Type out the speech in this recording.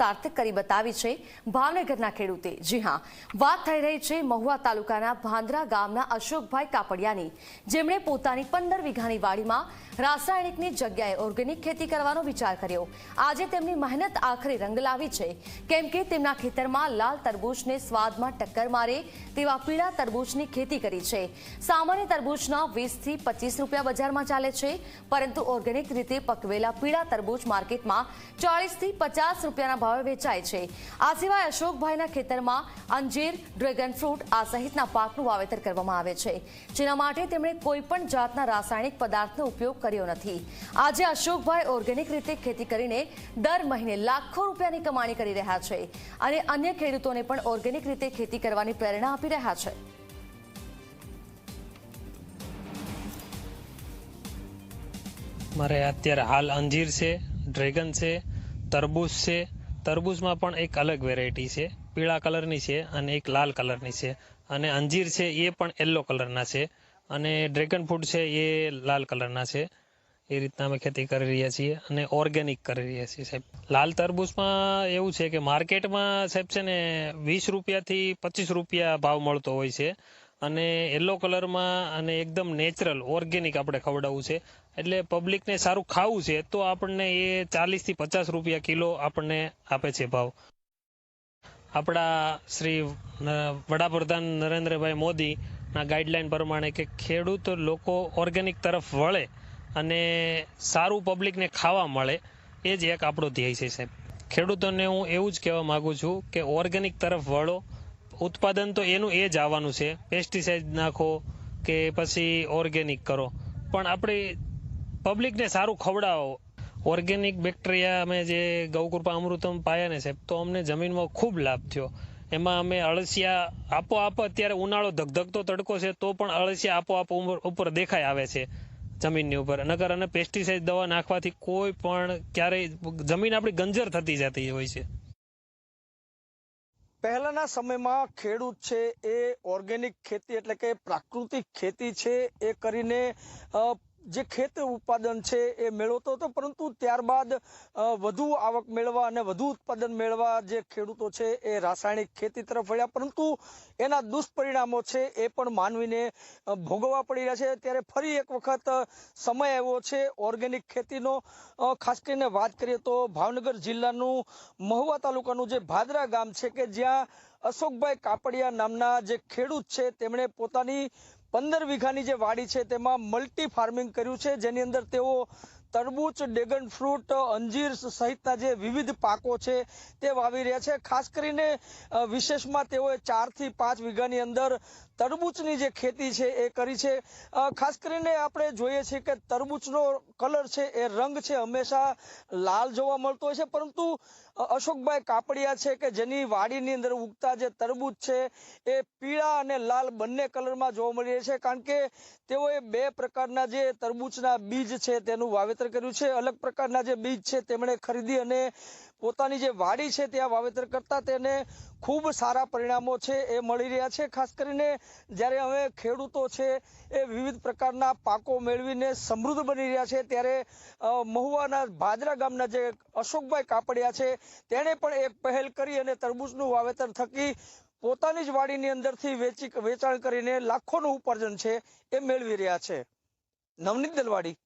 સાર્થક કરી બતાવી છે ભાવનગરના ખેડૂતે. જી હા, વાત થઈ રહી છે મહુવા તાલુકાના ભાંદરા ગામના અશોકભાઈ કાપડિયાની. જેમણે પોતાની પંદર વીઘાની વાડીમાં રાસાયણિકની જગ્યાએ ઓર્ગેનિક ખેતી કરવાનો વિચાર કર્યો. આજે તેમની મહેનત આખરે રંગ લાવી છે. કેમ કે તેમના ખેતરમાં લાલ તરબૂચને સ્વાદમાં ટક્કર મારે તેવા પીળા તરબૂચની ખેતી કરી છે. સામાન્ય તરબૂચના વીસથી પચીસ રૂપિયા બજારમાં ચાલે છે, પરંતુ ઓર્ગેનિક રીતે પકવેલા પીળા તરબૂચ માર્કેટમાં ચાળીસથી પચાસ રૂપિયાના ભાવે વેચાય છે. આ સિવાય અશોકભાઈના ખેતરમાં અંજીર, ડ્રેગન ફ્રૂટ આ સહિતના પાકનું વાવેતર કરવામાં આવે છે. જેના માટે તેમણે કોઈપણ જાતના રાસાયણિક પદાર્થનો ઉપયોગ કર્યો નથી. આજે અશોકભાઈ ઓર્ગેનિક રીતે ખેતી કરીને દર મહિને લાખો રૂપિયાની કમાણી કરી રહ્યા છે અને અન્ય ખેડૂતોને પણ ઓર્ગેનિક રીતે ખેતી કરવાની પ્રેરણા આપી રહ્યા છે. મારે અત્યારે હાલ અંજીર છે, ડ્રેગન છે, તરબૂચ છે તરબૂચમાં પણ એક અલગ વેરાયટી છે. પીળા કલરની છે અને એક લાલ કલરની છે. અને અંજીર છે એ પણ યલો કલરના છે. અને ડ્રેગન ફ્રૂટ છે એ લાલ કલરના છે. એ રીતના અમે ખેતી કરી રહ્યા છીએ અને ઓર્ગેનિક કરી રહ્યા છીએ સાહેબ. લાલ તરબૂચમાં એવું છે કે માર્કેટમાં સાહેબ છે ને વીસ રૂપિયાથી પચીસ રૂપિયા ભાવ મળતો હોય છે. અને યલો કલરમાં અને એકદમ નેચરલ ઓર્ગેનિક આપણે ખવડાવવું છે. એટલે પબ્લિકને સારું ખાવું છે, તો આપણને એ ચાલીસથી પચાસ રૂપિયા કિલો આપણને આપે છે ભાવ. આપણા શ્રી વડાપ્રધાન નરેન્દ્રભાઈ મોદીના ગાઈડલાઈન પ્રમાણે કે ખેડૂત લોકો ઓર્ગેનિક તરફ વળે અને સારું પબ્લિકને ખાવા મળે, એ જ એક આપણો ધ્યેય છે સાહેબ. ખેડૂતોને હું એવું જ કહેવા માગું છું કે ઓર્ગેનિક તરફ વળો ઉત્પાદન તો એનું એ જ આવવાનું છે. પેસ્ટિસાઇડ નાખો કે પછી ઓર્ગેનિક કરો. પણ આપણે પબ્લિકને સારું ખવડાવો. ઓર્ગેનિક બેક્ટેરિયા અમે જે ગૌકૃપા અમૃતમ પાયાને છે તો અમને જમીનમાં ખૂબ લાભ થયો. એમાં અમે અળસિયા આપોઆપ અત્યારે ઉનાળો ધગધગતો તડકો છે, તો પણ અળસિયા આપોઆપ ઉપર દેખાય આવે છે જમીનની ઉપર. નગર અને પેસ્ટિસાઇડ દવા નાખવાથી કોઈ પણ ક્યારેય જમીન આપણી ગંજર થતી જતી હોય છે. પહેલાના સમયમાં ખેડૂત છે એ ઓર્ગેનિક ખેતી એટલે કે પ્રાકૃતિક ખેતી છે એ કરીને જે ખેત ઉત્પાદન છે એ મેળવતો હતો, પરંતુ ત્યારબાદ વધુ આવક મેળવવા અને વધુ ઉત્પાદન મેળવવા જે ખેડૂતો છે એ રાસાયણિક ખેતી તરફ વળ્યા. પરંતુ એના દુષ્પરિણામો છે એ પણ માનવીને ભોગવવા પડી રહ્યા છે. ત્યારે ફરી એક વખત સમય આવ્યો છે ઓર્ગેનિક ખેતીનો. ખાસ કરીને વાત કરીએ તો ભાવનગર જિલ્લાનું મહુવા તાલુકાનું જે ભાદરા ગામ છે કે જ્યાં અશોકભાઈ કાપડિયા નામના જે ખેડૂત છે, તેમણે પોતાની પંદર વીઘાની જે વાડી છે તેમાં મલ્ટી ફાર્મિંગ કર્યું છે. જેની અંદર તેઓ તરબૂચ, ડેગન ફ્રૂટ, અંજીર સહિતના જે વિવિધ પાકો છે તે વાવી રહ્યા છે. ખાસ કરીને વિશેષમાં તેઓએ ચારથી પાંચ વીઘાની અંદર તરબૂચની જે ખેતી છે એ કરી છે. ખાસ કરીને આપણે જોઈએ છીએ કે તરબૂચનો કલર છે એ રંગ છે હંમેશા લાલ જોવા મળતો હોય છે. પરંતુ અશોકભાઈ કાપડિયા છે કે જેની વાડીની અંદર ઉગતા જે તરબૂચ છે એ પીળા અને લાલ બંને કલરમાં જોવા મળી રહ્યા છે. કારણ કે તેઓએ બે પ્રકારના જે તરબૂચના બીજ છે તેનું વાવેતર કર્યું છે. અલગ પ્રકારના જે બીજ છે તેમણે ખરીદી અને પોતાની જે વાડી છે ત્યાં વાવેતર કરતા તેને ખૂબ સારા પરિણામો છે એ મળી રહ્યા છે. ખાસ કરીને જ્યારે હવે ખેડૂતો છે એ વિવિધ પ્રકારના પાકો મેળવીને સમૃદ્ધ બની રહ્યા છે ત્યારે મહુવાના ભાદરા ગામના જે અશોકભાઈ કાપડિયા છે તેણે પણ એક પહેલ કરી અને તરબૂચનું વાવેતર થકી પોતાની જ વાડીની અંદરથી વેચી, વેચાણ કરીને લાખોનું ઉપાર્જન છે એ મેળવી રહ્યા છે. નવનીત દલવાડી.